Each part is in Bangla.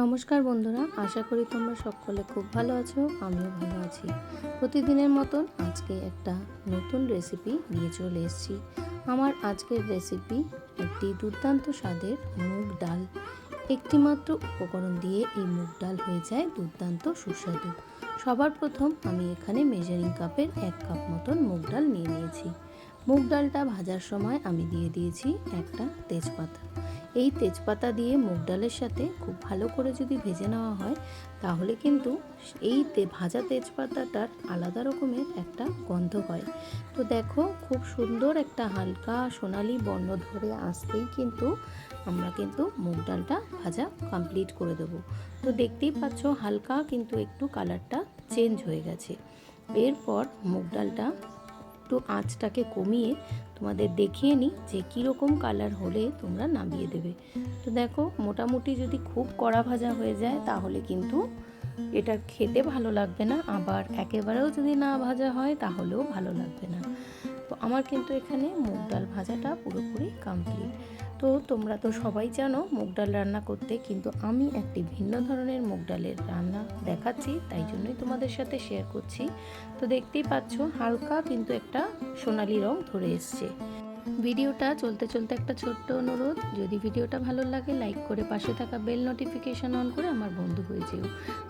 নমস্কার বন্ধুরা, আশা করি তোমরা সকলে খুব ভালো আছো, আমিও ভালো আছি। প্রতিদিনের মতন আজকে একটা নতুন রেসিপি নিয়ে চলে এসেছি। আমার আজকের রেসিপি একটি দুর্দান্ত স্বাদের মুগ ডাল। একটিমাত্র উপকরণ দিয়ে এই মুগ ডাল হয়ে যায় দুর্দান্ত সুস্বাদু। সবার প্রথম আমি এখানে মেজারিং কাপের এক কাপ মতন মুগ ডাল নিয়ে নিয়েছি। মুগ ডালটা ভাজার সময় আমি দিয়ে দিয়েছি একটা তেজপাতা। এই তেজপাতা দিয়ে মুগ ডালের সাথে খুব ভালো করে যদি ভেজে নেওয়া হয়, তাহলে কিন্তু এই ভাজা তেজপাতাটার আলাদা রকমের একটা গন্ধ হয়। তো দেখো, খুব সুন্দর একটা হালকা সোনালি বর্ণ ধরে আসতেই কিন্তু আমরা কিন্তু মুগ ডালটা ভাজা কমপ্লিট করে দেবো। তো দেখতেই পাচ্ছ, হালকা কিন্তু একটু কালারটা চেঞ্জ হয়ে গেছে। এরপর মুগ ডালটা একটু আঁচটাকে কমিয়ে তোমাদের দেখিয়ে নিই যে কীরকম কালার হলে তোমরা নামিয়ে দেবে। তো দেখো, মোটামুটি যদি খুব কড়া ভাজা হয়ে যায়, তাহলে কিন্তু এটা খেতে ভালো লাগবে না। আবার একেবারেও যদি না ভাজা হয়, তাহলেও ভালো লাগবে না। আমার কিন্তু এখানে মুগ ডাল ভাজাটা পুরোপুরি কমপ্লিট তো তোমরা তো সবাই জানো মুগ ডাল রান্না করতে কিন্তু আমি একটি ভিন্ন ধরনের মুগ ডালের রান্না দেখাচ্ছি, তাই জন্যই তোমাদের সাথে শেয়ার করছি। তো দেখতেই পাচ্ছ হালকা কিন্তু একটা সোনালি রং ধরে এসছে। ভিডিওটা চলতে চলতে একটা ছোট্ট অনুরোধ, যদি ভিডিওটা ভালো লাগে, লাইক করে পাশে থাকা বেল নোটিফিকেশান অন করে আমার বন্ধু হয়ে যেও।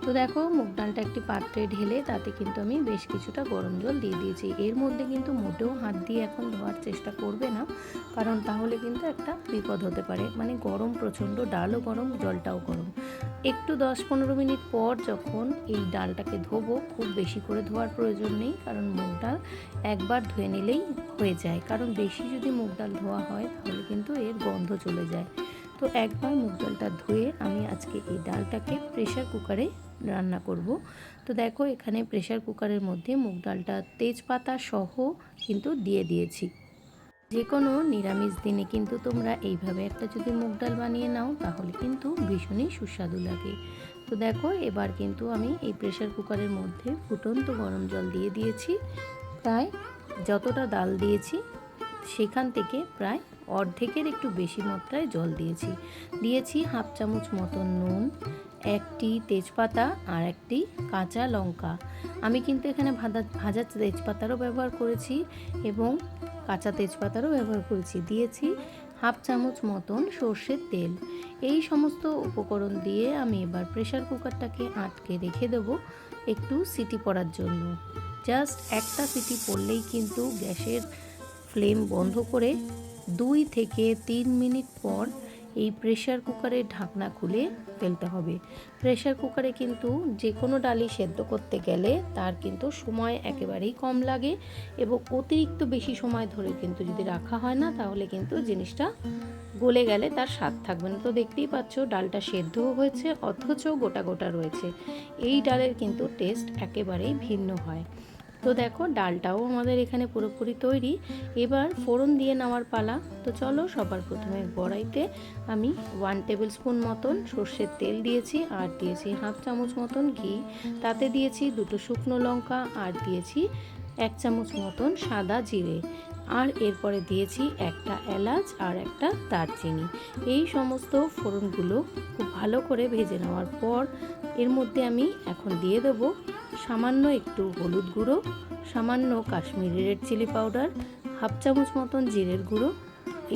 তো দেখো, মুগ ডালটা একটি পাত্রে ঢেলে তাতে কিন্তু আমি বেশ কিছুটা গরম জল দিয়ে দিয়েছি। এর মধ্যে কিন্তু মোটেও হাত দিয়ে এখন ধোয়ার চেষ্টা করবে না, কারণ তাহলে কিন্তু একটা বিপদ হতে পারে। মানে গরম, প্রচণ্ড ডালও গরম, জলটাও গরম। একটু দশ পনেরো মিনিট পর যখন এই ডালটাকে ধোবো, খুব বেশি করে ধোয়ার প্রয়োজন নেই, কারণ মুগ ডাল একবার ধুয়ে নিলেই হয়ে যায়। কারণ বেশি যদি মুগ ডাল ধোয়া হয়, তাহলে কিন্তু এর গন্ধ চলে যায়। তো একবার মুগ ডালটা ধুয়ে আমি আজকে এই ডালটাকে প্রেশার কুকারে রান্না করব। তো দেখো, এখানে প্রেশার কুকারের মধ্যে মুগ ডালটা তেজপাতা সহ কিন্তু দিয়ে দিয়েছি। যে কোনো নিরামিষ দিনে কিন্তু তোমরা এইভাবে একটা যদি মুগ ডাল বানিয়ে নাও, তাহলে কিন্তু ভীষণই সুস্বাদু লাগে। তো দেখো, এবার কিন্তু আমি এই প্রেশার কুকারের মধ্যে ফুটন্ত গরম জল দিয়ে দিয়েছি। প্রায় যতটা ডাল দিয়েছি, সেখান থেকে প্রায় অর্ধেকের একটু বেশি মাত্রায় জল দিয়েছি। দিয়েছি হাফ চামচ মতন নুন, একটি তেজপাতা আর একটি কাঁচা লঙ্কা। আমি কিন্তু এখানে ভাজা ভাজা তেজপাতারও ব্যবহার করেছি এবং কাঁচা তেজপাতারও ব্যবহার করেছি। দিয়েছি হাফ চামচ মতন সর্ষের তেল। এই সমস্ত উপকরণ দিয়ে আমি এবার প্রেশার কুকারটাকে আটকে রেখে দেব একটু সিটি পড়ার জন্য। জাস্ট একটা সিটি পড়লেই কিন্তু গ্যাসের ফ্লেম বন্ধ করে দুই থেকে তিন মিনিট পর এই প্রেশার কুকারের ঢাকনা খুলে ফেলতে হবে। প্রেশার কুকারে কিন্তু যে কোনো ডালি সেদ্ধ করতে গেলে তার কিন্তু সময় একেবারেই কম লাগে এবং অতিরিক্ত বেশি সময় ধরে কিন্তু যদি রাখা হয় না, তাহলে কিন্তু জিনিসটা গলে গেলে তার স্বাদ থাকবে না। তো দেখতেই পাচ্ছ, ডালটা সেদ্ধও হয়েছে, অথচ গোটা গোটা রয়েছে। এই ডালের কিন্তু টেস্ট একেবারেই ভিন্ন হয়। তো দেখো, ডালটাও আমাদের এখানে পুরোপুরি তৈরি। এবার ফোড়ন দিয়ে নেওয়ার পালা। তো চলো সবার প্রথমে কড়াইতে আমি ওয়ান টেবিল স্পুন মতন সর্ষের তেল দিয়েছি, আর দিয়েছি হাফ চামচ মতন ঘি। তাতে দিয়েছি দুটো শুকনো লঙ্কা, আর দিয়েছি এক চামচ মতন সাদা জিরে। আর এরপরে দিয়েছি একটা এলাচ আর একটা দারচিনি। এই সমস্ত ফোড়নগুলো খুব ভালো করে ভেজে নেওয়ার পর এর মধ্যে আমি এখন দিয়ে দেবো সামান্য একটু হলুদ গুঁড়ো, সামান্য Kashmiri red chilli powder, half চামচ মতন জিরের গুঁড়ো,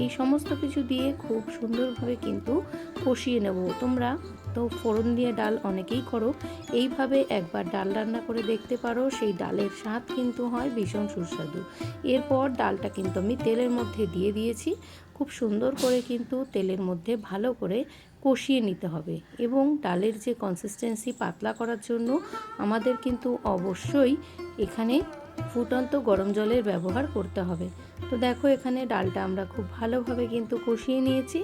এই সমস্ত কিছু দিয়ে খুব সুন্দরভাবে কিন্তু কষিয়ে নেব। তোমরা তো ফোড়ন দিয়ে ডাল অনেকেই করো। এইভাবে একবার ডাল রান্না করে দেখতে পারো, সেই ডালের স্বাদ কিন্তু হয় ভীষণ সুস্বাদু। এরপর ডালটা কিন্তু আমি তেলের মধ্যে দিয়ে দিয়েছি। খুব সুন্দর করে কিন্তু তেলের মধ্যে ভালো করে কষিয়ে নিতে হবে এবং ডালের যে কনসিস্টেন্সি পাতলা করার জন্য আমাদের কিন্তু অবশ্যই এখানে ফুটন্ত গরম জলের ব্যবহার করতে হবে। তো দেখো এখানে ডালটা আমরা খুব ভালোভাবে কিন্তু কষিয়ে নিয়েছি।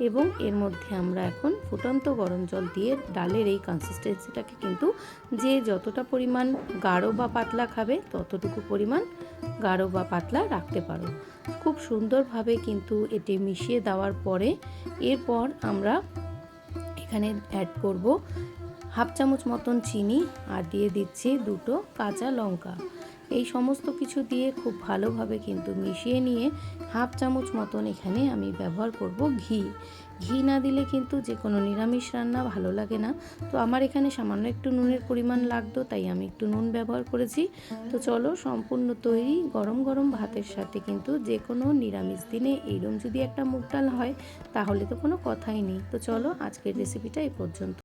এবং এর মধ্যে আমরা এখন ফুটন্ত গরম জল দিয়ে ডালের এই কনসিস্টেন্সিটাকে কিন্তু যে যতটা পরিমাণ গাঢ় বা পাতলা খাবে, ততটুকু পরিমাণ গাঢ় বা পাতলা রাখতে পারো। খুব সুন্দরভাবে কিন্তু এটি মিশিয়ে দেওয়ার পরে এরপর আমরা এখানে অ্যাড করব হাফ চামচ মতন চিনি আর দিয়ে দিচ্ছি দুটো কাঁচা লঙ্কা। এই সমস্ত কিছু দিয়ে খুব ভালোভাবে কিন্তু মিশিয়ে নিয়ে হাফ চামচ মতন এখানে আমি ব্যবহার করব ঘি। ঘি না দিলে কিন্তু যে কোনো নিরামিষ রান্না ভালো লাগে না। তো আমার এখানে সামান্য একটু নুনের পরিমাণ লাগতো, তাই আমি একটু নুন ব্যবহার করেছি। তো চলো সম্পূর্ণ তৈরি গরম গরম ভাতের সাথে কিন্তু যে কোনো নিরামিষ দিনে এইরকম যদি একটা মুগ ডাল হয়, তাহলে তো কোনো কথাই নেই। তো চলো আজকের রেসিপিটা এই পর্যন্ত।